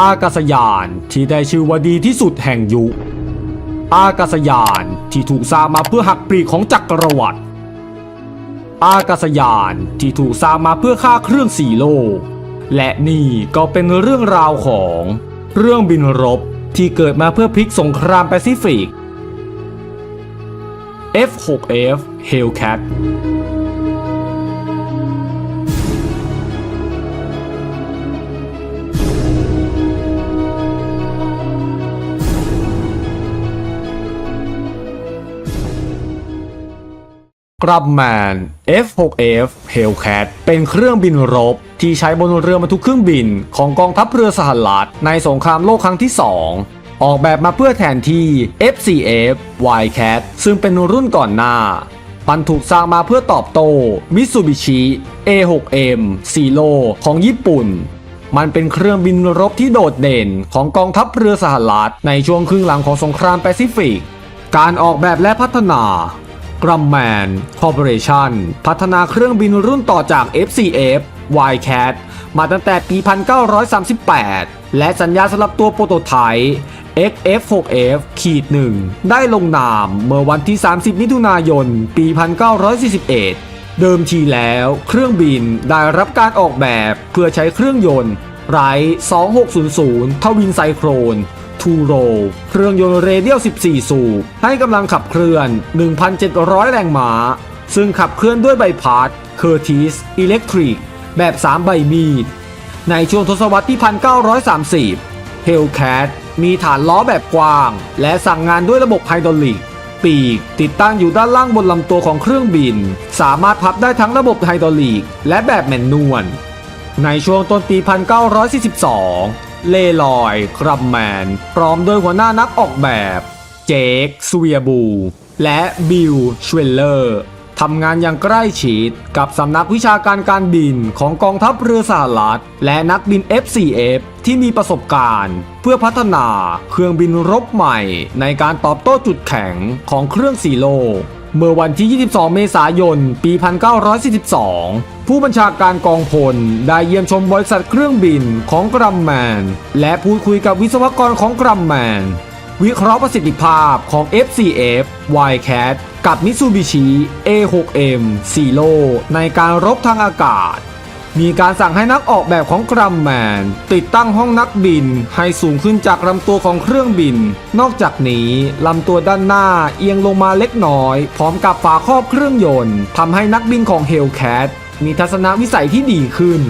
อากาศยานที่ได้ชื่อว่าดีที่สุดแห่งยุคอากาศยานที่ถูกสร้างมาเพื่อหักปลีกของจักรวรรดิอากาศยานที่ถูกสร้างมาเพื่อฆ่าเครื่องสี่โลก และนี่ก็เป็นเรื่องราวของเรื่องบินรบที่เกิดมาเพื่อพลิกสงครามแปซิฟิก F6F Hellcat รับแมน F6F Hellcat เป็นเครื่องบินรบที่ใช้บนเรือบรรทุกเครื่องบินของกองทัพเรือสหรัฐในสงครามโลกครั้งที่ 2ออกแบบมาเพื่อแทนที่ F4F Wildcat ซึ่งเป็นรุ่นก่อนหน้า มันถูกสร้างมาเพื่อตอบโต้ Mitsubishi A6M Zero ของญี่ปุ่น มันเป็นเครื่องบินรบที่โดดเด่นของกองทัพเรือสหรัฐในช่วงครึ่งหลังของสงครามแปซิฟิก การออกแบบและพัฒนา กรัมแมนคอร์ปอเรชั่นพัฒนาเครื่องบินรุ่นต่อจาก FCF Wildcat มาตั้งแต่ปี 1938 และสัญญาสำหรับตัวโปรโตไทป์ XF6F ขีดหนึ่งได้ลงนามเมื่อวันที่ 30 มิถุนายน ปี 1941 เดิมทีแล้วเครื่องบินได้รับการออกแบบเพื่อใช้เครื่องยนต์ไร2600 ทวินไซโครน ทูโรเครื่องยนต์เรเดียล 14 สูบ ให้กำลังขับเคลื่อน 1,700 แรงม้า ซึ่งขับเคลื่อนด้วยใบพัดเคอร์ติสอิเล็กทริก แบบ 3 ใบมีด ในช่วงทศวรรษที่ 1930 Hellcat มีฐานล้อแบบกว้าง และสั่งงานด้วยระบบไฮดรอลิก ปีกติดตั้งอยู่ด้านล่างบนลำตัวของเครื่องบิน สามารถพับได้ทั้งระบบไฮดรอลิก และแบบแมนนวลในช่วงต้นปี 1942 เลลอยกรัมแมน พร้อมโดยหัวหน้านักออกแบบ เจคสเวียบู และบิลชเวลเลอร์ทำงานอย่างใกล้ชิดกับสำนักวิชาการการบินของกองทัพเรือสหรัฐ และนักบิน F4F ที่มีประสบการณ์ เพื่อพัฒนาเครื่องบินรบใหม่ ในการตอบโต้จุดแข็งของเครื่องซีโล เมื่อวันที่ 22 เมษายน ปี 1942 ผู้บัญชาการกองพลได้เยี่ยมชมบริษัทเครื่องบินของกรัมแมน และพูดคุยกับวิศวกรของกรัมแมน วิเคราะห์ประสิทธิภาพของ FCF Wildcat กับ Mitsubishi A6M Zero ในการรบทางอากาศ มีการสั่งให้นักออกแบบของกรัมแมน ติดตั้งห้องนักบินให้สูงขึ้นจากลำตัวของเครื่องบิน นอกจากนี้ลำตัวด้านหน้าเอียงลงมาเล็กน้อย พร้อมกับฝาครอบเครื่องยนต์ทำให้นักบินของ Hellcat มีทัศนวิสัยที่ดีขึ้น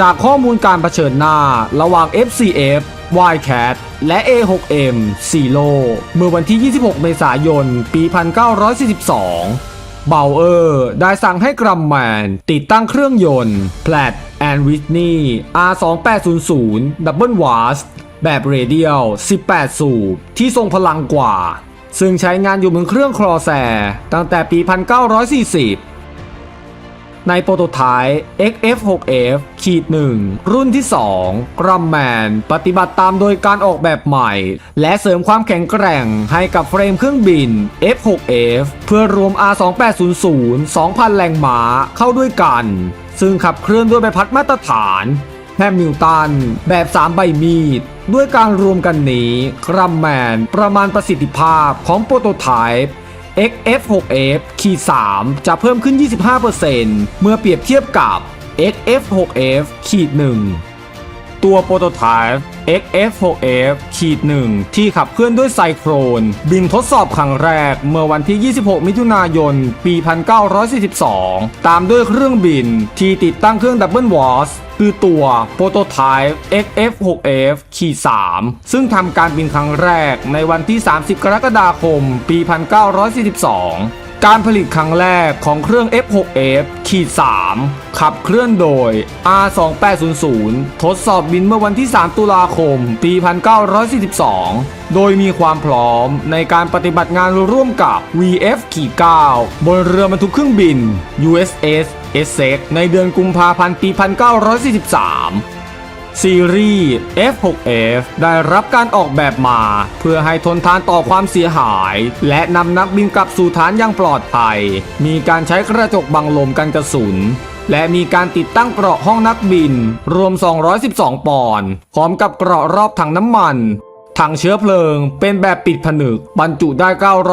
จากข้อมูลการเผชิญหน้าระหว่าง FCF Wildcat และ A6M Zero เมื่อวันที่ 26 เมษายน ปี 1942 เบลเออร์ได้สั่งให้กรัมแมนติดตั้งเครื่องยนต์ Pratt and Whitney R2800 Double Wasp แบบเรเดียล 18 สูบ ที่ทรงพลังกว่า ซึ่งใช้งานอยู่บนเครื่องคลอแซตั้งแต่ปี 1940 ในโปรโตไทป์ XF6F ขีด1รุ่นที่ 2 กรัมแมน ปฏิบัติตามโดยการออกแบบใหม่ และเสริมความแข็งแกร่งให้กับเฟรมเครื่องบิน F6F เพื่อรวม R2800 2,000 แรงม้าเข้าด้วยกัน ซึ่งขับเคลื่อนด้วยใบพัดมาตรฐานแฮมิลตัน แบบ 3 ใบมีด ด้วยการรวมกันนี้กรัมแมนประมาณประสิทธิภาพของโปรโตไทป์ XF6F ขีด3จะเพิ่มขึ้น 25%เมื่อเปรียบเทียบกับ XF6F ขีด1 ตัวโปรโตไทป์ XF6F ขีด1ที่ขับเคลื่อนด้วยไซโครน บินทดสอบครั้งแรกเมื่อวันที่ 26 มิถุนายน ปี 1942 ตามด้วยเครื่องบินที่ติดตั้งเครื่องดับเบิลวอสคือตัวโปรโตไทป์ XF6F ขีด3ซึ่งทำการบินครั้งแรกในวันที่ 30 กรกฎาคม ปี 1942 การผลิตครั้งแรกของเครื่อง F6F ขีด3ขับเคลื่อนโดย R2800 ทดสอบบินเมื่อวันที่ 3 ตุลาคม ปี 1942 โดยมีความพร้อมในการปฏิบัติงานร่วมกับ VF ขีด9บนเรือบรรทุกเครื่องบิน USS Essex ในเดือนกุมภาพันธ์ ปี 1943 ซีรีส์ F6F ได้รับการออกแบบมา เพื่อให้ทนทานต่อความเสียหาย และนำนักบินกลับสู่ฐานอย่างปลอดภัย มีการใช้กระจกบังลมกันกระสุนและมีการติดตั้งเกราะห้องนักบิน รวม 212 ปอนด์พร้อมกับเกราะรอบถังน้ำมัน ถังเชื้อเพลิง เป็นแบบปิดผนึก บรรจุได้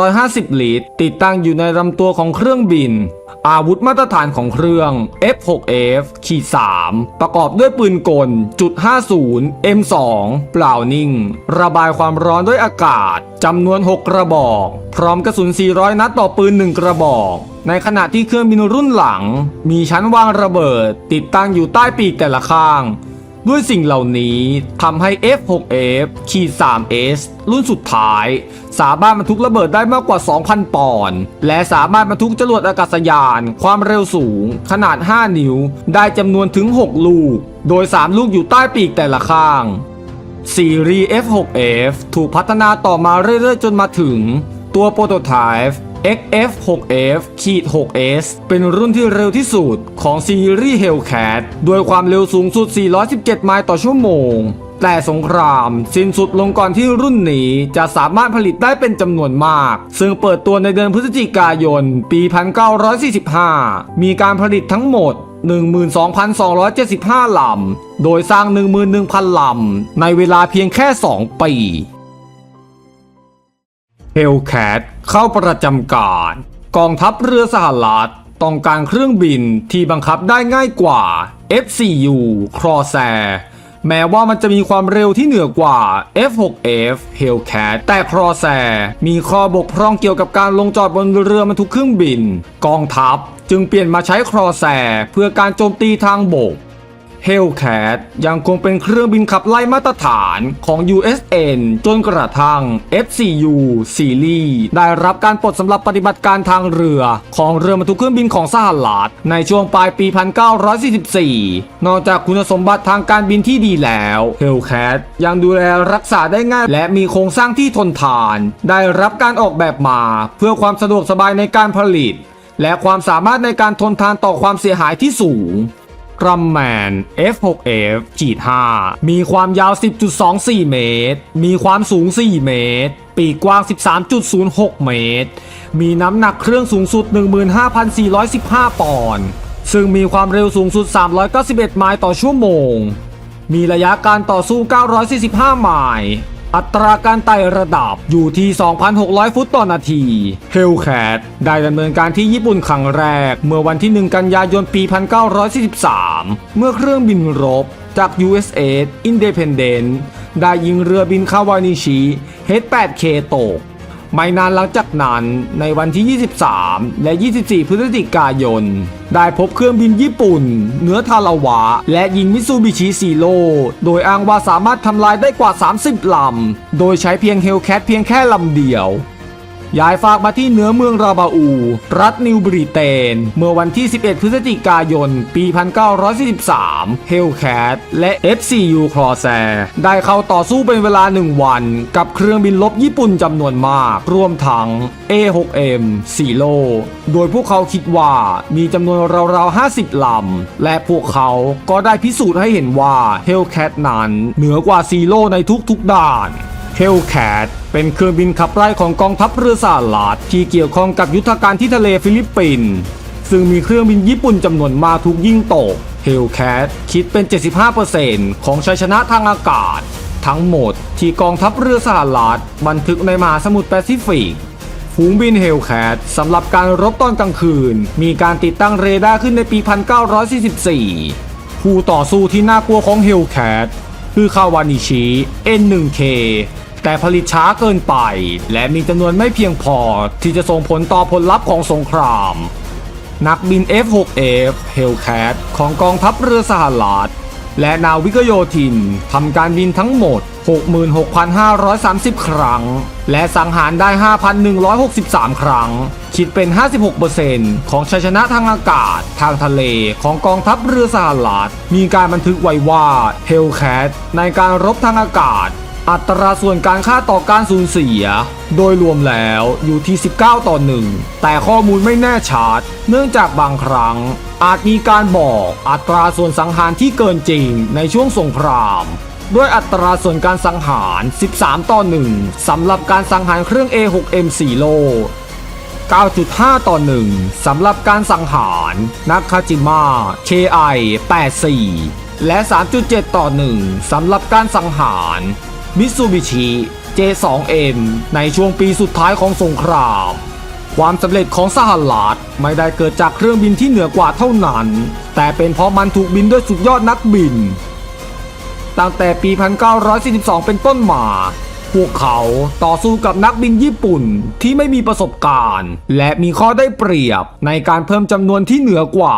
950 ลิตร ติดตั้งอยู่ในลำตัวของเครื่องบิน อาวุธมาตรฐานของเครื่อง F6F ขีด3ประกอบด้วยปืนกลจุด50 M2 เปล่านิ่ง ระบายความร้อนด้วยอากาศจำนวน 6 กระบอก พร้อมกระสุน 400 นัดต่อปืน 1 กระบอก ในขณะที่เครื่องบินรุ่นหลัง มีชั้นวางระเบิด ติดตั้งอยู่ใต้ปีกแต่ละข้าง ด้วยสิ่งเหล่านี้ทำให้ F6F ขีด 3S รุ่นสุดท้าย สามารถบรรทุกระเบิดได้มากกว่า 2,000 ปอนด์และสามารถบรรทุกจรวดอากาศยาน ความเร็วสูง ขนาด 5 นิ้ว ได้จำนวนถึง 6 ลูก โดย 3 ลูกอยู่ใต้ปีกแต่ละข้างซีรีส์ F6F ถูกพัฒนาต่อมาเรื่อยๆ จนมาถึง ตัวโปรโตไทป์ XF6F ขีด 6S เป็นรุ่นที่เร็วที่สุดของซีรีส์ Hellcat ด้วยความเร็วสูงสุด 417 ไมล์ต่อชั่วโมง แต่สงคราม สิ้นสุดลงก่อนที่รุ่นนี้จะสามารถผลิตได้เป็นจำนวนมาก ซึ่งเปิดตัวในเดือนพฤศจิกายน ปี 1945 มีการผลิตทั้งหมด12,275 ลำ โดยสร้าง 11,000 ลำ ในเวลาเพียงแค่ 2 ปี Hellcat เข้าประจำการ กองทัพเรือสหรัฐต้องการเครื่องบินที่บังคับได้ง่ายกว่า F4U Corsair แม้ว่ามันจะมีความเร็วที่เหนือกว่า F6F Hellcat แต่ Corsair มีข้อบกพร่องเกี่ยวกับการลงจอดบนเรือบรรทุกเครื่องบิน กองทัพจึงเปลี่ยนมาใช้ Corsair เพื่อการโจมตีทางบก Hellcat ยังคงเป็นเครื่องบินขับไล่มาตรฐานของ USN จนกระทั่ง FCU ซีรีส์ได้รับการปลดสำหรับปฏิบัติการทางเรือ ของเรือบรรทุกเครื่องบินของสหรัฐในช่วงปลายปี 1944 นอกจากคุณสมบัติทางการบินที่ดีแล้ว Hellcat ยังดูแลรักษาได้ง่าย และมีโครงสร้างที่ทนทาน ได้รับการออกแบบมา เพื่อความสะดวกสบายในการผลิต และความสามารถในการทนทานต่อความเสียหายที่สูง กรัมแมน F6F ขีด5มีความยาว 10.24 เมตร มีความสูง 4 เมตร ปีกกว้าง 13.06 เมตร มีน้ำหนักเครื่องสูงสุด 15,415 ปอนด์ ซึ่งมีความเร็วสูงสุด 391 ไมล์ต่อชั่วโมง มีระยะการต่อสู้ 945 ไมล์ อัตราการไต่ระดับอยู่ที่ 2,600 ฟุตต่อนาที Hellcat ได้ดำเนินการที่ญี่ปุ่นครั้งแรก เมื่อวันที่ 1 กันยายนปี 1943 เมื่อเครื่องบินรบจาก USS Independent ได้ยิงเรือบินคาวานิชิ H8K ตก ไม่นานหลังจากนั้นในวันที่ 23 และ 24 พฤศจิกายน ได้พบเครื่องบินญี่ปุ่นเหนือทาราวะ และยิงมิซูบิชิซีโร่โดยอ้างว่าสามารถทำลายได้กว่า 30 ลำ โดยใช้เพียงเฮลแคทเพียงแค่ลำเดียว ย้ายฝากมาที่เหนือเมืองราบาอู รัฐนิวบริเตน เมื่อวันที่ 11 พฤศจิกายน ปี 1943 Hellcat และ FCU Corsair ได้เข้าต่อสู้เป็นเวลา 1 วัน กับเครื่องบินลบญี่ปุ่นจำนวนมาก รวมทั้ง A6M ซีโ o โดยพวกเขาคิดว่ามีจำนวนราวๆ 50 ลำ และพวกเขาก็ได้พิสูจน์ให้เห็นว่า Hellcat นั้นเหนือกว่าซีโ o ในทุกๆด้าน Hellcat เป็นเครื่องบินขับไล่ของกองทัพเรือสหรัฐที่เกี่ยวข้องกับยุทธการที่ทะเลฟิลิปปินส์ซึ่งมีเครื่องบินญี่ปุ่นจำนวนมากถูกยิงตก Hellcat คิดเป็น 75%ของชัยชนะทางอากาศ ทั้งหมดที่กองทัพเรือสหรัฐบันทึกในมหาสมุทรแปซิฟิกฝูงบินเฮลแคทสำหรับการรบตอนกลางคืน มีการติดตั้งเรดาร์ขึ้นในปี 1944ผู้ต่อสู้ที่น่ากลัวของเฮลแคทคือคาวานิชิ N1K แต่ผลิตช้าเกินไป และมีจำนวนไม่เพียงพอที่จะส่งผลต่อผลลัพธ์ของสงคราม นักบิน F6F Hellcat ของกองทัพเรือสหรัฐและนาวิกโยธินทำการบินทั้งหมด 66,530 ครั้ง และสังหารได้ 5,163 ครั้ง คิดเป็น 56%ของชัยชนะทางอากาศ ทางทะเลของกองทัพเรือสหรัฐมีการบันทึกไว้ว่า Hellcat ในการรบทางอากาศ อัตราส่วนการค่าต่อการสูญเสีย โดยรวมแล้วอยู่ที่ 19 ต่อ 1 แต่ข้อมูลไม่แน่ชัด เนื่องจากบางครั้ง อาจมีการบอกอัตราส่วนสังหารที่เกินจริงในช่วงสงคราม ด้วยอัตราส่วนการสังหาร 13 ต่อ 1 สำหรับการสังหารเครื่อง A6M 4 โล 9.5 ต่อ 1 สำหรับการสังหารนักคาจิมะ KI 84 และ 3.7 ต่อ 1 สำหรับการสังหาร มิตซูบิชิ J2M ในช่วงปีสุดท้ายของสงคราม ความสำเร็จของสหรัฐไม่ได้เกิดจากเครื่องบินที่เหนือกว่าเท่านั้น แต่เป็นเพราะมันถูกบินด้วยสุดยอดนักบิน ตั้งแต่ปี 1942 เป็นต้นมาพวกเขาต่อสู้กับนักบินญี่ปุ่นที่ไม่มีประสบการณ์ และมีข้อได้เปรียบในการเพิ่มจำนวนที่เหนือกว่า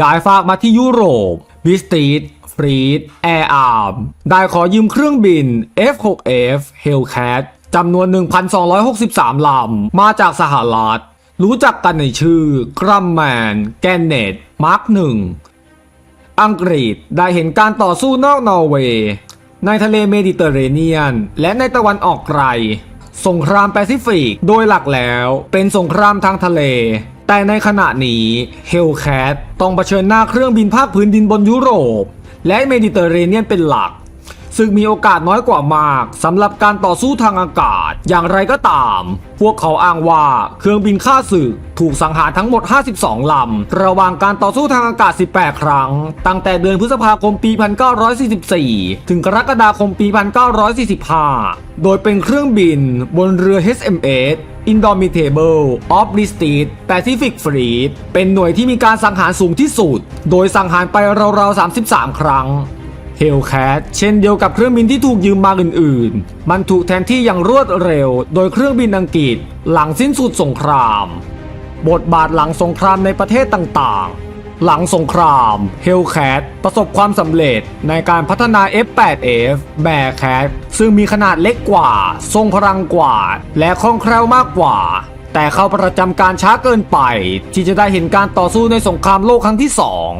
ย้ายฝากมาที่ยุโรปบิสตีด ฟรีดแอร์อาร์มได้ขอยืมเครื่องบิน F6F Hellcat จำนวน 1,263 ลำ มาจากสหรัฐ รู้จักกันในชื่อกรัมแมน แกนเนตมาร์คหนึ่งอังกฤษได้เห็นการต่อสู้นอกนอร์เวย์ ในทะเลเมดิเตอร์เรเนียน และในตะวันออกไกล สงครามแปซิฟิกโดยหลักแล้วเป็นสงครามทางทะเล แต่ในขณะนี้เฮลแคทต้องเผชิญหน้าเครื่องบินภาคพื้นดินบนยุโรป และเมดิเตอร์เรเนียนเป็นหลัก ซึ่งมีโอกาสน้อยกว่ามากสำหรับการต่อสู้ทางอากาศ อย่างไรก็ตาม พวกเขาอ้างว่าเครื่องบินฆ่าศึกถูกสังหารทั้งหมด 52 ลำ ระหว่างการต่อสู้ทางอากาศ 18 ครั้ง ตั้งแต่เดือนพฤษภาคมปี 1944 ถึงกรกฎาคมปี 1945 โดยเป็นเครื่องบินบนเรือ HMS Indomitable of the s t e d Pacific Fleet เป็นหน่วยที่มีการสังหารสูงที่สุด โดยสังหารไปราวๆ 33 ครั้งเฮลแคทเช่นเดียวกับเครื่องบินที่ถูกยืมมาอื่นๆ มันถูกแทนที่อย่างรวดเร็ว โดยเครื่องบินอังกฤษ หลังสิ้นสุดสงคราม บทบาทหลังสงครามในประเทศต่างๆ หลังสงครามเฮลแคทประสบความสำเร็จในการพัฒนา F8F Bearcat ซึ่งมีขนาดเล็กกว่า ทรงพลังกว่า และคล่องแคล่วมากกว่า แต่เข้าประจำการช้าเกินไป ที่จะได้เห็นการต่อสู้ในสงครามโลกครั้งที่สอง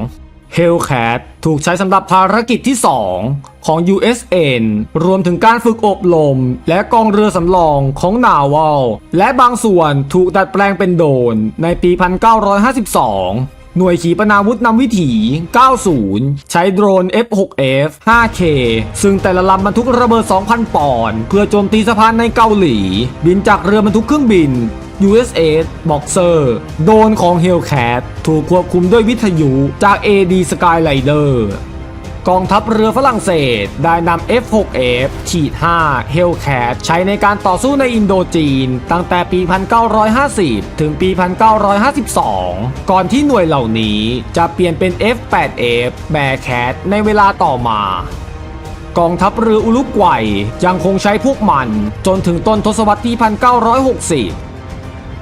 Hellcat ถูกใช้สำหรับภารกิจที่ 2 ของ USN รวมถึงการฝึกอบรมและกองเรือสำรองของนาวลและบางส่วนถูกดัดแปลงเป็นโดนในปี 1952 หน่วยขีปนาวุธนำวิถี 90 ใช้โดรน F6F 5K ซึ่งแต่ละลำบรรทุกระเบิด 2,000 ปอนด์เพื่อโจมตีสะพานในเกาหลี บินจากเรือบรรทุกเครื่องบิน USS Boxer โดนของ Hellcat ถูกควบคุมด้วยวิทยุจาก AD Skylider กองทัพเรือฝรั่งเศส ได้นำ F6F ฉีด5 Hellcat ใช้ในการต่อสู้ในอินโดจีน ตั้งแต่ปี 1950 ถึงปี 1952 ก่อนที่หน่วยเหล่านี้จะเปลี่ยนเป็น F8F Bearcat ในเวลาต่อมากองทัพเรืออุลุกวัยยังคงใช้พวกมัน จนถึงต้นทศวรรษที่ 1960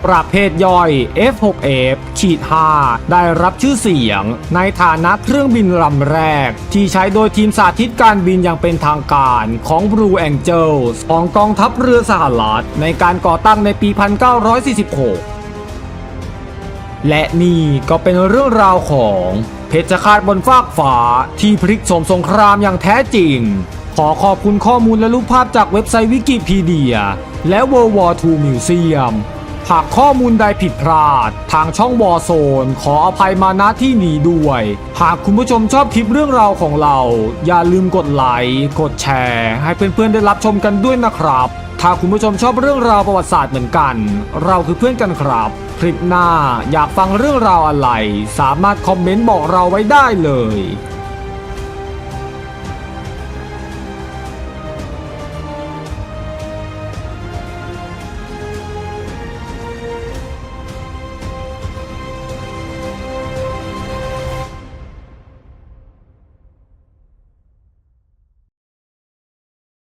ประเภทย่อย F6F ขีด5ได้รับชื่อเสียง ในฐานะเครื่องบินลำแรก ที่ใช้โดยทีมสาธิตการบินอย่างเป็นทางการของ Blue Angels ของกองทัพเรือสหรัฐในการก่อตั้งในปี 1946และนี่ก็เป็นเรื่องราวของเพชรฆาตบนฟากฟ้าที่พลิกโฉมสงครามอย่างแท้จริง ขอขอบคุณข้อมูลและรูปภาพจากเว็บไซต์วิกิพีเดีย และ World War II Museum หากข้อมูลใดผิดพลาด ทางช่องวอโซน ขออภัยมาณที่นี้ด้วย หากคุณผู้ชมชอบคลิปเรื่องราวของเรา อย่าลืมกดไลค์กดแชร์ ให้เพื่อนๆได้รับชมกันด้วยนะครับ ถ้าคุณผู้ชมชอบเรื่องราวประวัติศาสตร์เหมือนกัน เราคือเพื่อนกันครับ คลิปหน้าอยากฟังเรื่องราวอะไร สามารถคอมเมนต์บอกเราไว้ได้เลย